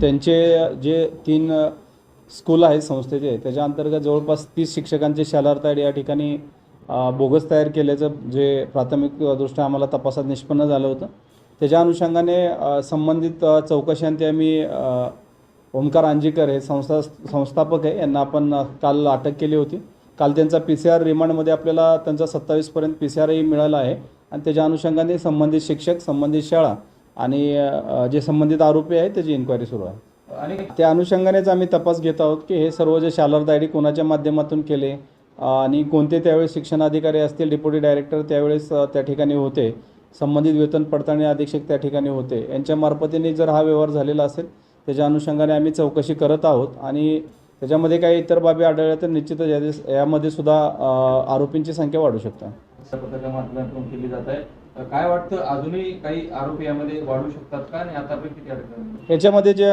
त्यांचे जे तीन स्कूल आहेत संस्थेचे त्याच्या अंतर्गत जवळपास तीस शिक्षकांचे शालार्थ आय या ठिकाणी बोगस तयार केल्याचं जे प्राथमिक दृष्ट्या आम्हाला तपासात निष्पन्न झालं होतं. त्याच्या अनुषंगाने संबंधित अ, चौकशांती आम्ही ओमकार अंजीकर हे संस्था संस्थापक आहे. यांना आपण काल अटक केली होती. काल त्यांचा पी सी आर रिमांडमध्ये आपल्याला त्यांचा सत्तावीसपर्यंत पी सी आरही मिळाला आहे. आणि त्याच्या अनुषंगाने संबंधित शिक्षक संबंधित शाळा आणि जे संबंधित आरोपी आहे त्याची इन्क्वायरी सुरू आहे. आणि त्या अनुषंगानेच आम्ही तपास घेत आहोत की हे सर्व जे शालार्थ आय डी कोणाच्या माध्यमातून केले आणि कोणते त्यावेळेस शिक्षणाधिकारी असतील डेप्युटी डायरेक्टर त्यावेळेस त्या ठिकाणी होते संबंधित वेतन पडताळणी अधीक्षक त्या ठिकाणी होते. यांच्या मार्फतीने जर हा व्यवहार झालेला असेल त्याच्या अनुषंगाने आम्ही चौकशी करत आहोत आणि त्याच्यामध्ये काही इतर बाबी आढळल्या तर निश्चितच यामध्ये सुद्धा आरोपींची संख्या वाढू शकते. तर काय वाटतं अजूनही काही आरोपी यामध्ये वाढू शकतात का? आणि आतापर्यंत किती अडकतात? याच्यामध्ये जे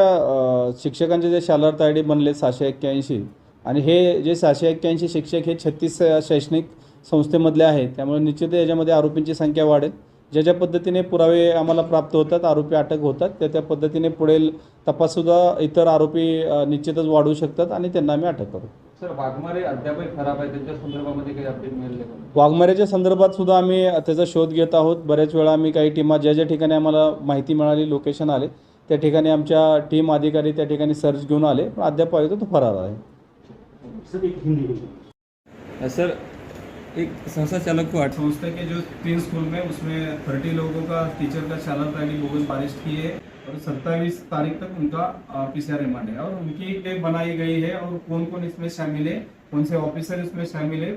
शिक्षकांचे जे शालार्थ आय डी बनले सहाशे एक्क्याऐंशी आणि हे जे सहाशे एक्क्याऐंशी शिक्षक हे छत्तीस शैक्षणिक संस्थेमधले आहेत त्यामुळे निश्चित याच्यामध्ये आरोपींची संख्या वाढेल. ज्या ज्या पद्धतीने पुरावे आम्हाला प्राप्त होतात आरोपी अटक होतात त्या त्या पद्धतीने पुढील तपाससुद्धा इतर आरोपी निश्चितच वाढू शकतात आणि त्यांना आम्ही अटक करू. सर वाघमारे अद्यापही खराब आहे त्यांच्या संदर्भामध्ये काही अपडेट मिळाले का? वाघमाऱ्याच्या संदर्भात सुद्धा आम्ही त्याचा शोध घेत आहोत. बऱ्याच वेळा आम्ही काही टीमा ज्या ज्या ठिकाणी आम्हाला माहिती मिळाली लोकेशन आले त्या ठिकाणी आमच्या टीम अधिकारी त्या ठिकाणी सर्च घेऊन आले. पण अद्याप पाहिजे तो फरार आहे. सर एक संस्था चालक को संस्था के जो तीन स्कूल में उसमें थर्टी लोगों का टीचर का शालात आई डी बोगस बारिश की है। और सत्ताईस तारीख तक उनका पी सी आर रिमांड है और उनकी बनाई गई है और कौन कौन इसमें शामिल है कौन से ऑफिसर इसमें शामिल है